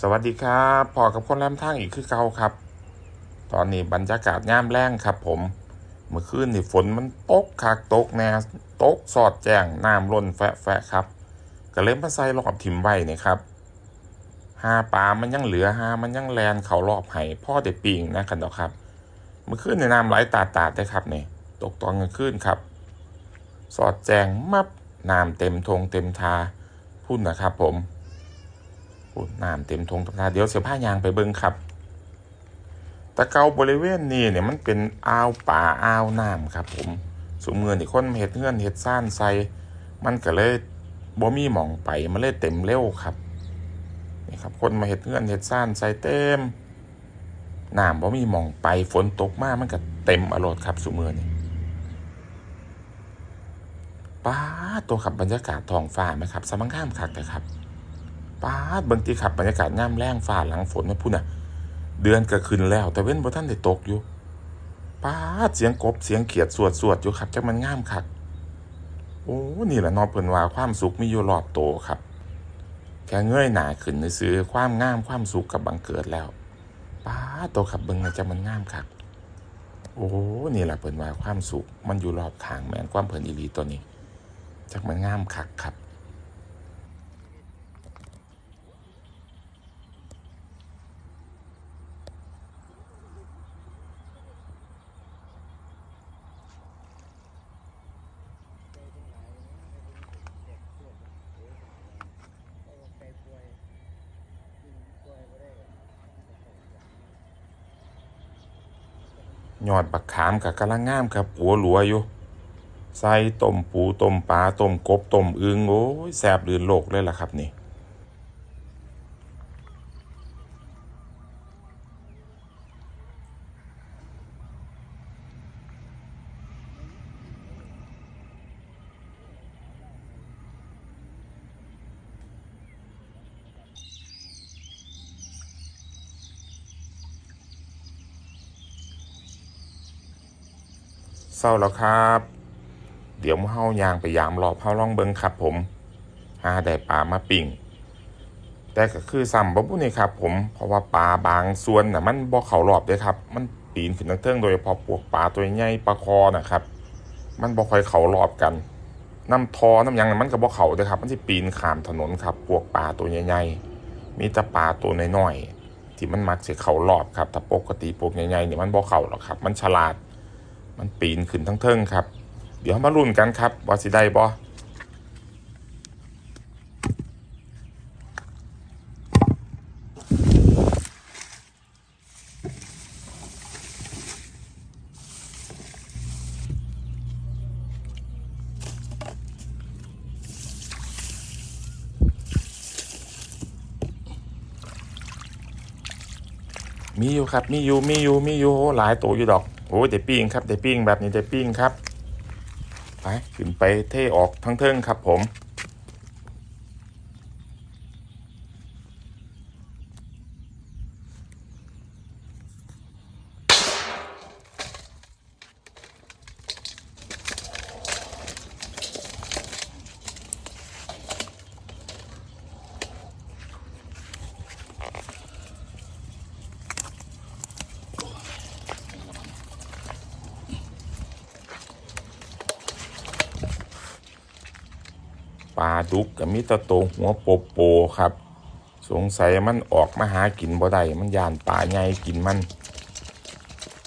สวัสดีครับพอกับคนแรมทางอีกคือเก่าครับ ตอนนี้บรรยากาศย่ามแรงครับผม เมื่อคืนนี่ฝนมันตกคักตกแน่ตกสอดแจ้งน้ำล้นแฟะแฟะครับก็เลยมาใส่รอบถิ่มไว้นี่ครับหาปลามันยังเหลือหามันยังแลนเขารอบไห้พ่อได้ปิงนะกันดอกครับ เมื่อคืนในน้ำไหลตาตาดได้ครับนี่ตกตอนกลางคืนครับ สอดแจงมับน้ำเต็มทงเต็มทาพุ่นนะครับผม น้ำเต็มทงต็มทาเดี๋ยวเสียผ้ายางไปเบิ้งครับตะเกาบริเวณนี้เนี่ยมันเป็นอ่าวป่าอ่าวน้ำครับ ผมสมเงินที่คนมาเห็ดเงื่อนเห็ดซ่านใส่มันก็เลยบ่มีหมองไปมันเลยเต็มเร็วครับนี่ครับ คนมาเห็ดเงื่อนเห็ดซ่านใส่เต็มน้ำบ่มีหมองไปฝนตกมากมันก็เต็มอรรถครับสมเงินนี่ป้าตัวขับบรรยากาศท้องฟ้าไหมครับสมังข้ามคักเลยครับ ป้าดเบิ่งตีขับบรรยากาศย่ำแรงฟ้าหลังฝนนะพูดน่ะ เดือนก็ขึ้นแล้ว แต่เว้นบ่ท่านได้ตกอยู่ป้าดเสียงกบเสียงเขียดสวดสวดอยู่ครับจักมันงามคักโอ้นี่แหละนอเพิ่นว่าความสุขมีอยู่รอบโตครับ แค่เงยหน้าขึ้นซื้อความงามความสุขกับบังเกิดแล้วป้าดโตขับเบิ่งแล้วจักมันงามคักโอ้นี่แหละเพิ่นว่าความสุขมันอยู่รอบข้างแม่นความเพิ่นอีหลีตัวนี้จักมันงามคักครับ ยอดบักขามกับกะลังงามครับหัวหลัวอยู่ ใส่ต้มปูต้มปลาต้มกบต้มอึงโอ้ยแสบลืนโลกเลยล่ะครับนี่ เศร้าแล้วครับ เดี๋ยวมาเฮายางไปยามรอเฮาล่องเบิงครับผมหาได้ปลามาปิ่งแต่ก็คือซ้ำบ่บุนี่ครับ ผมเพราะว่าปลาบางส่วนน่ะมันบ่เข้ารอบเด้ครับ มันปีนขึ้นทางเทิงโดยเฉพาะพวกปลาตัวใหญ่ปลาคอนะครับ มันบ่ค่อยเข้ารอบกันน้ำทอน้ำยังน่ะมันก็บ่เข้าเด้ครับ มันสิปีนขามถนนครับ พวกปลาตัวใหญ่ๆมีแต่ปลาตัวน้อยๆที่มันมักสิเข้ารอบครับถ้าปกติพวกใหญ่ๆเนี่ยมันบ่เข้าหรอกครับ มันฉลาด มันปีนขึ้นทั้งเทิงครับ เดี๋ยวมาลุ้นกันครับว่าสิได้บ่มีอยู่ครับ มีอยู่ มีอยู่ มีอยู่ หลายตัวอยู่ดอก โอ้ยได้ปิ้งครับได้ปิ้งแบบนี้ได้ปิ้งครับไปขึ้นไปเท่ออกทั้งเทิงครับผม ดุกกับมิตรโตหัวโปโปครับ สงสัยมันออกมาหากินบ่ได้มันย่านปลาใหญ่กินมัน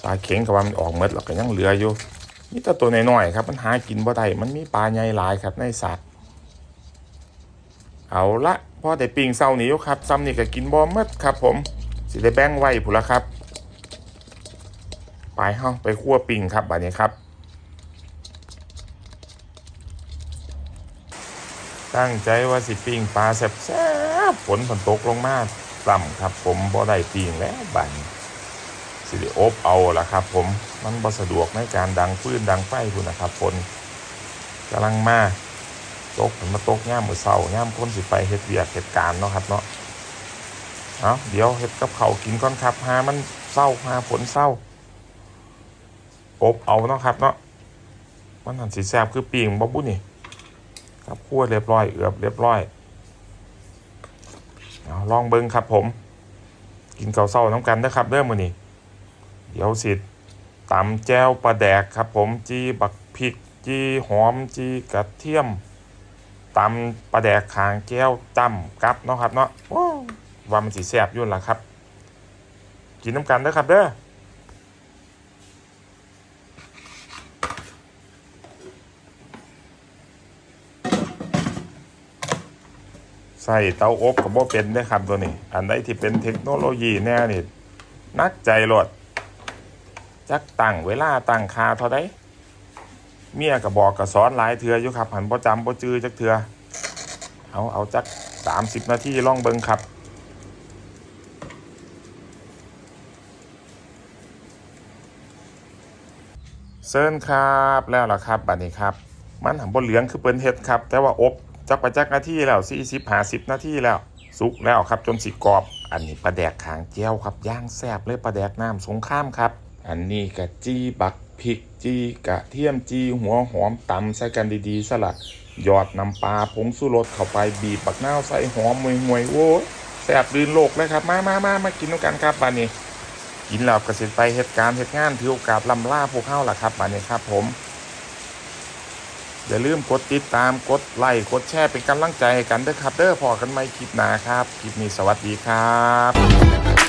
ปลาเข็งกับว่ามันออกหมดแล้วก็ยังเหลืออยู่มีแต่ตัวน้อยๆครับ มันหากินบ่ได้มันมีปลาใหญ่หลายครับในสัตว์เอาละพ่อได้ปิงเศร้าหนีอยู่ครับซ้ำนี่ก็กินบ่หมดครับ ผมสิได้แบ่งไว้พุ่นละครับ ไปเฮาไปคั่วปิงครับบัดนี้ครับ ตั้งใจว่าสิปิ้งปลาแซ่บๆฝนฝนตกลงมาต่ำครับผมบ่ได้ปิ้งแล้วบันสิได้อบเอาละครับ ผมมันบ่สะดวกในการดังฟื้นดังไฟพุ่นะครับฝนกำลังมาตกฝนมาตกย่ามมือเช้าย่ามคนสิไปเฮ็ดเวียกเฮ็ดการเนาะครับเนาะเอาเดี๋ยวเฮ็ดกับเขากินก่อนครับหามันเศร้าหาฝนเศร้า อบเอาเนาะครับเนาะมันหันสิแซบคือปิ้งบ่บุนี่ ครับคั่วเรียบร้อย เอือบเรียบร้อยเอาลองเบิ้งครับผม กินข้าเศร้าน้ำกันนะครับเริ่มมือนี้เดี๋ยวสิตำแจวปลาแดกครับผมจีบักพริกจีหอมจีกระเทียมตำปลาแดกขางแก้วตำกับเนาะครับเนาะว้าวว่ามันสีแซบยุ่นล่ะครับ กินน้ำกันเด้อครับเด้อ ใส่เตาอบกับบ่เป็นได้ครับตัวนี้ อันใดที่เป็นเทคโนโลยีแน่นี่นักใจโลดจักตั้งเวลาตั้งคาเท่าใดเมียก็บบอกก็สอนหลายเทื่ออยู่ครับหันบ่จำบ่จื้อจักเทื่อเอาเอาจัก30นาทีลองเบิงครับเซิร์นครับแล้วล่ะครับบัดนี้ครับ มันหันบนเหลืองคือเปิ้นเฮ็ดครับ แต่ว่าอบ จักไปจักนาทีแล้ว40 50นาทีแล้ว สุกแล้วครับจนสิกรอบ อันนี้ปลาแดกขางเจียวครับย่างแซ่บเลยปลาแดกน้ำสงข้ามครับ อันนี้กะจีบักพริกจีกะเทียมจีหัวหอมตำใส่กันดีๆสลัดหยอดน้ำปลาผงสุรสเข้าไปบีบปักเน่าใส่หอมมวยมวยๆโอ้ยแซ่บลื่นโลกเลยครับ มามามามากินด้วยกันครับบัดนี้ กินแล้วก็สิไปเหตุการณ์เหตุงานถือโอกาสลำล่าพวกเข้าล่ะครับบัดนี้ครับผม อย่าลืมกดติดตามกดไลค์กดแชร์เป็นกำลังใจให้กันเด้อครับเด้อพอกันไหมคลิปหน้าครับคลิปนี้สวัสดีครับ